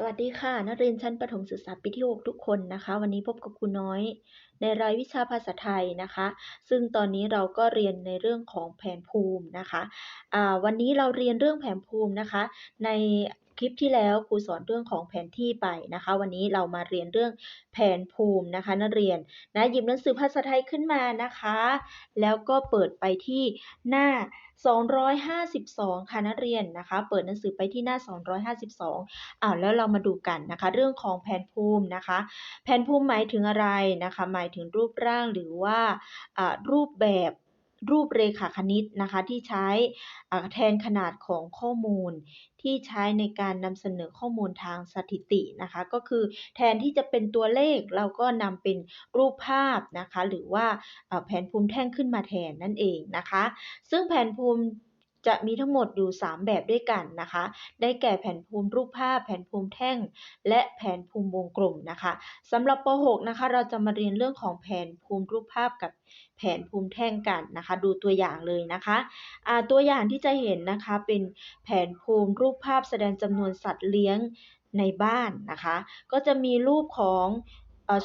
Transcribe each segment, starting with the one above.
สวัสดีค่ะ นักเรียนชั้นประถมศึกษาปีที่ 6 ทุกคนนะคะ วันนี้พบกับครูน้อย ในรายวิชาภาษาไทยนะคะ ซึ่งตอนนี้เราก็เรียนในเรื่องของแผนภูมินะคะะวันนี้เราเรียนเรื่องแผนภูมินะคะ ใน คลิปที่แล้วครูสอนเรื่องของแผนที่ไปนะคะ วันนี้เรามาเรียนเรื่องแผนภูมินะคะ นักเรียนนะหยิบหนังสือภาษาไทยขึ้นมานะคะ แล้วก็เปิดไปที่หน้า 252 ค่ะนักเรียนนะคะ เปิดหนังสือไปที่หน้า 252อ่าแล้วเรามาดูกันนะคะ เรื่องของแผนภูมินะคะ แผนภูมิหมายถึงอะไรนะคะ หมายถึงรูปร่างหรือว่าอ่ารูปแบบ รูปเรขาคณิตนะคะที่ใช้แทนขนาดของข้อมูล ที่ใช้ในการนำเสนอข้อมูลทางสถิตินะคะก็คือแทนที่จะเป็นตัวเลขเราก็นำเป็นรูปภาพนะคะหรือว่าอ่าแผนภูมิแท่งขึ้นมาแทนนั่นเองนะคะ ซึ่งแผนภูมิ จะมีทั้งหมดอยู่ 3 แบบด้วยกันนะคะ ได้แก่แผนภูมิรูปภาพ แผนภูมิแท่ง และแผนภูมิวงกลมนะคะสำหรับป .6 นะคะ เราจะมาเรียนเรื่องของแผนภูมิรูปภาพกับแผนภูมิแท่งกันนะคะ ดูตัวอย่างเลยนะคะอ่าตัวอย่างที่จะเห็นนะคะเป็นแผนภูมิรูปภาพแสดงจำนวนสัตว์เลี้ยงในบ้านนะคะ ก็จะมีรูปของ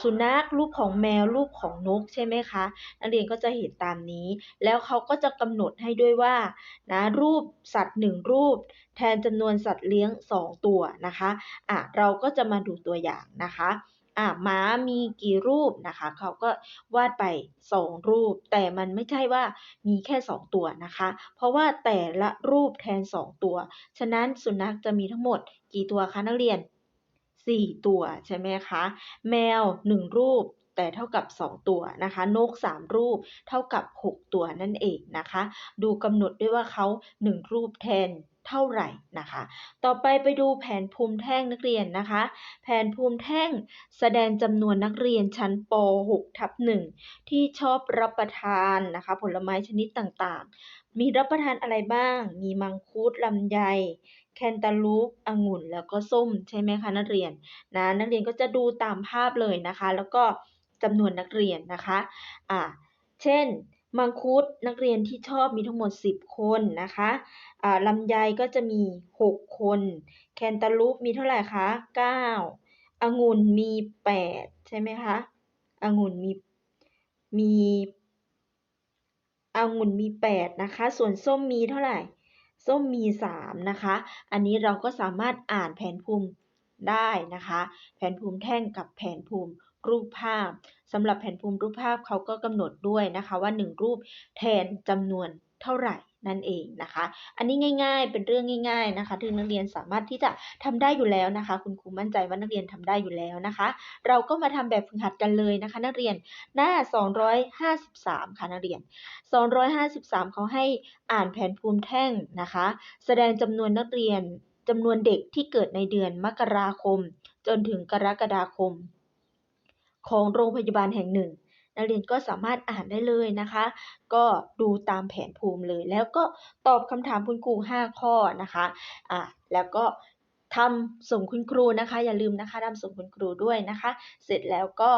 สุนัขรูปของแมวรูปของนกใช่ไหมคะนักเรียนก็จะเห็นตามนี้ แล้วเขาก็จะกำหนดให้ด้วยว่านะรูปสัตว์1รูป แทนจำนวนสัตว์เลี้ยง 2 ตัวนะคะอะเราก็จะมาดูตัวอย่างนะคะอะหมามีกี่รูปนะคะเขาก็วาดไป 2 รูป แต่มันไม่ใช่ว่ามีแค่ 2 ตัวนะคะ เพราะว่าแต่ละรูปแทน 2 ตัว ฉะนั้นสุนัขจะมีทั้งหมดกี่ตัวคะนักเรียน 4 ตัวใช่ไหมคะ แมว 1 รูปแต่เท่ากับ 2 ตัวนะคะ นก 3 รูปเท่ากับ 6 ตัวนั่นเองนะคะ ดูกำหนดด้วยว่าเขา 1 รูปแทนเท่าไหร่นะคะ ต่อไปไปดูแผนภูมิแท่งนักเรียนนะคะ แผนภูมิแท่งแสดงจำนวนนักเรียนชั้นป .6 ทับ1ที่ชอบรับประทานนะคะ ผลไม้ชนิดต่างๆ มีรับประทานอะไรบ้าง มีมังคุดลำไย แคนตาลูปองุ่นแล้วก็ส้มใช่ไหมคะนักเรียนนะนักเรียนก็จะดูตามภาพเลยนะคะ แล้วก็จำนวนนักเรียนนะคะอ่าเช่น มังคุดนักเรียนที่ชอบมีทั้งหมด 10 คนนะคะอ่าลำไยก็จะมี 6 คน แคนตาลูปมีเท่าไหร่คะ9องุ่นมี 8 ใช่ไหมคะองุ่นมีมีองุ่นมี 8 นะคะ ส่วนส้มมีเท่าไหร่ ส้มมี3นะคะ อันนี้เราก็สามารถอ่านแผนภูมิได้นะคะ แผนภูมิแท่งกับแผนภูมิรูปภาพสำหรับแผนภูมิรูปภาพเขาก็กำหนดด้วยนะคะว่า 1 รูปแทนจำนวนเท่าไหร่ นั่นเองนะคะ อันนี้ง่าย ๆ เป็นเรื่องง่าย ๆนะคะที่นักเรียนสามารถที่จะทำได้อยู่แล้วนะคะ คุณครูมั่นใจว่านักเรียนทำได้อยู่แล้วนะคะ เราก็มาทำแบบฝึกหัดกันเลยนะคะ นักเรียนหน้า 253 ค่ะนักเรียน 253 เขาให้อ่านแผนภูมิแท่งนะคะ แสดงจำนวนนักเรียนจำนวนเด็กที่เกิดในเดือนมกราคม จนถึงกรกฎาคม ของโรงพยาบาลแห่งหนึ่ง นักเรียนก็สามารถอ่านได้เลยนะคะ ก็ดูตามแผนภูมิเลย แล้วก็ตอบคำถามคุณครู 5 ข้อนะคะอ่าแล้วก็ ทำส่งคุณครูนะคะ อย่าลืมนะคะทำส่งคุณครูด้วยนะคะ เสร็จแล้วก็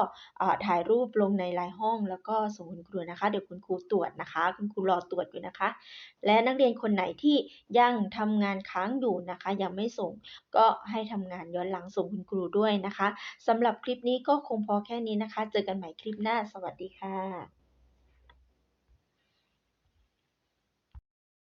ถ่ายรูปลงในไลน์ห้อง แล้วก็ส่งคุณครูนะคะ เดี๋ยวคุณครูตรวจนะคะ คุณครูรอตรวจอยู่นะคะ และนักเรียนคนไหนที่ยังทำงานค้างอยู่นะคะ ยังไม่ส่งก็ให้ทำงานย้อนหลังส่งคุณครูด้วยนะคะสำหรับคลิปนี้ก็คงพอแค่นี้นะคะ เจอกันใหม่คลิปหน้า สวัสดีค่ะ